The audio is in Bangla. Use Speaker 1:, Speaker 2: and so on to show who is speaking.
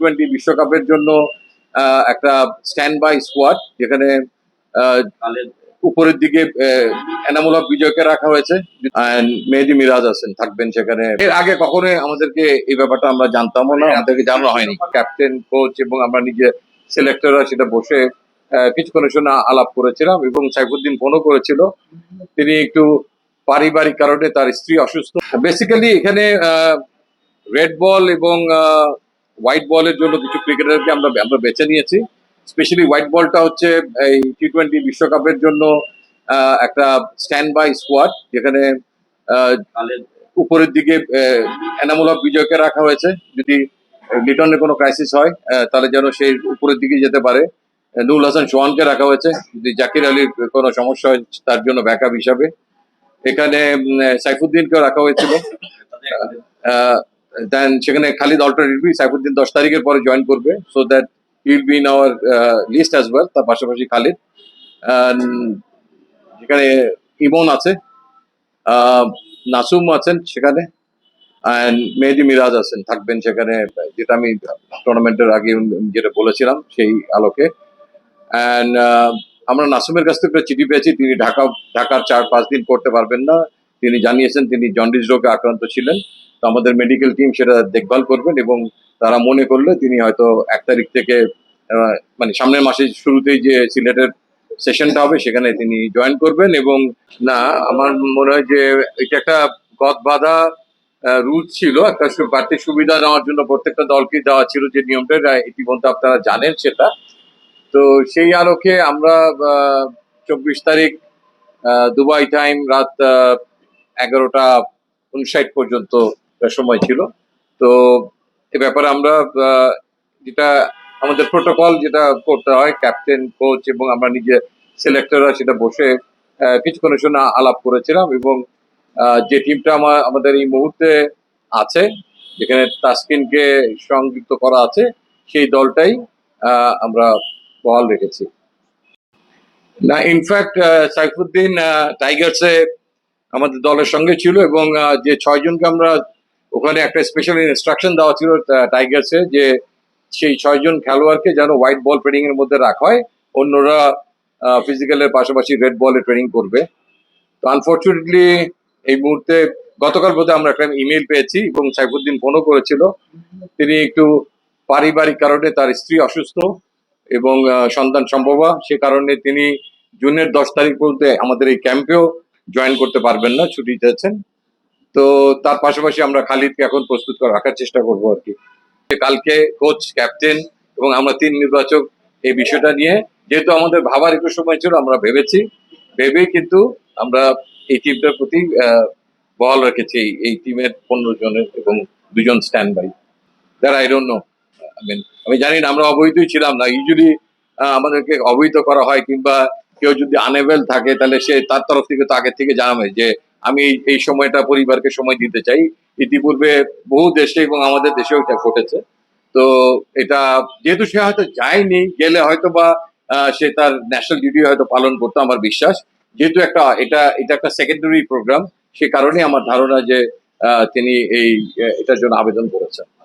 Speaker 1: টোয়েন্টি বিশ্বকাপের জন্য একটা স্ট্যান্ড বাই স্কোয়াড যেখানে উপরের দিকে আহ, এনামুল হক বিজয়কে রাখা হয়েছে। মেহেদি মিরাজ আছেন থাকবেন সেখানে। এর আগে কখনোই আমাদেরকে এই ব্যাপারটা আমরা জানতামও না আমাদেরকে জানানো হয়নি। ক্যাপ্টেন কোচ এবং আমরা নিজে সিলেক্টররা সেটা বসে কিছুক্ষণের জন্য আলাপ করেছিলাম এবং সাইফুদ্দিন ফোনও করেছিল। তিনি একটু পারিবারিক কারণে তার স্ত্রী অসুস্থ। বেসিক্যালি এখানে রেড বল এবং হোয়াইট বলের জন্য কিছু ক্রিকেটারকে আমরা আমরা বেছে নিয়েছি। স্পেশালি হোয়াইট বলটা হচ্ছে এই টি টোয়েন্টি বিশ্বকাপের জন্য একটা স্ট্যান্ড বাই স্কোয়াড যেখানে উপরের দিকে এনামুল হক বিজয়কে রাখা হয়েছে। যদি লিটনের কোনো ক্রাইসিস হয় তাহলে যেন সেই উপরের দিকে যেতে পারে। নুরুল হাসান সোহানকে রাখা হয়েছে। যদি জাকির আলীর কোনো সমস্যা হয় তার জন্য ব্যাকআপ হিসাবে। এখানে উম, সাইফুদ্দিনকে রাখা হয়েছিল। দেন সেখানে খালিদ অল্টারনেটিভলি সাইফুদ্দিন দশ তারিখের পরে জয়েন করবে so that will be in our list as well তার পাশাপাশি খালিদ। যেখানে ইমন আছে নাসুম আছেন সেখানে অ্যান্ড মেহেদি মিরাজ আছেন, থাকবেন সেখানে, যেটা আমি টুর্নামেন্টের আগে যেটা বলেছিলাম, সেই আলোকে। অ্যান্ড আমরা নাসুমের কাছ থেকে চিঠি পেয়েছি, তিনি ঢাকা, ঢাকার চার পাঁচ দিন করতে পারবেন না। তিনি জানিয়েছেন তিনি জন্ডিস রোগে আক্রান্ত ছিলেন। তো আমাদের মেডিকেল টিম সেটা দেখভাল করবেন এবং তারা মনে করলে তিনি হয়তো এক তারিখ থেকে মানে সামনের মাসের শুরুতেই যে সিলেটের সেশনটা হবে সেখানে তিনি জয়েন করবেন এবং না, আমার মনে হয় যে এটা একটা গদ বাঁধা রুট ছিল। একটা প্রার্থী সুবিধা নেওয়ার জন্য প্রত্যেকটা দলকে দেওয়া ছিল যে নিয়মটা ইতিমধ্যে আপনারা জানেন সেটা। তো সেই আলোকে আমরা চব্বিশ তারিখ দুবাই টাইম রাত এগারোটা উনষাট পর্যন্ত সময় ছিল। তো এ ব্যাপারে আমরা যেটা আমাদের প্রোটোকল যেটা করতে হয় ক্যাপ্টেন কোচ এবং আমরা নিজে সিলেক্টররা সেটা বসে কিছুক্ষণের জন্য আলাপ করেছিলাম এবং যে টিমটা আমার আমাদের এই মুহূর্তে আছে, যেখানে তাসকিনকে সংযুক্ত করা আছে, সেই দলটাই আমরা বহাল রেখেছি। না ইনফ্যাক্ট সাইফুদ্দিন টাইগার্সে আমাদের দলের সঙ্গে ছিল এবং যে ছয়জনকে আমরা ওখানে একটা স্পেশাল ইনস্ট্রাকশন দেওয়া ছিল টাইগার্সে যে সেই ছয়জন খেলোয়াড়কে যেন হোয়াইট বল ট্রেনিং এর মধ্যে রাখা হয়। অন্যরা ফিজিক্যালের পাশাপাশি রেড বলে ট্রেনিং করবে। তো আনফর্চুনেটলি এই মুহূর্তে গতকাল বোধহয় আমরা একটা ইমেল পেয়েছি এবং সাইফুদ্দিন ফোনও করেছিল। তিনি একটু পারিবারিক কারণে তার স্ত্রী অসুস্থ এবং সন্তান সম্ভবা। সে কারণে তিনি জুনের দশ তারিখ পর্যন্ত আমাদের এই ক্যাম্পেও জয়েন করতে পারবেন না, ছুটি চাচ্ছেন তো তার পাশাপাশি আমরা খালিদকে এখন প্রস্তুত করে রাখার চেষ্টা করব আর কি। কালকে কোচ ক্যাপ্টেন এবং আমরা তিন নির্বাচক এই বিষয়টা নিয়ে, যেহেতু আমাদের ভাবার একটু সময় ছিল, আমরা ভেবেছি, ভেবেই কিন্তু আমরা এই টিমটার প্রতি বহাল রেখেছি এই- টিমের পনেরো জনের এবং দুজন স্ট্যান্ড বাই যারা আই ডোন্ট নো আমি জানি না, আমরা অবহিতই ছিলাম না। ইউজুয়ালি আমাদেরকে অবহিত করা হয় কিংবা কেউ যদি আনেবেল থাকে, তাহলে সে তার তরফ থেকে তো আগে থেকে জানাবে যে আমি এই- সময়টা পরিবারকে সময় দিতে চাই। ইতিপূর্বে বহু দেশে এবং আমাদের দেশেও এটা ঘটেছে। তো এটা যেহেতু সে হয়তো যায়নি, গেলে হয়তো বা সে তার ন্যাশনাল ডিউটি হয়তো পালন করতো, আমার বিশ্বাস। যেহেতু একটা, এটা এটা একটা সেকেন্ডারি প্রোগ্রাম সে কারণে আমার ধারণা যে তিনি এই এটার জন্য আবেদন করেছেন।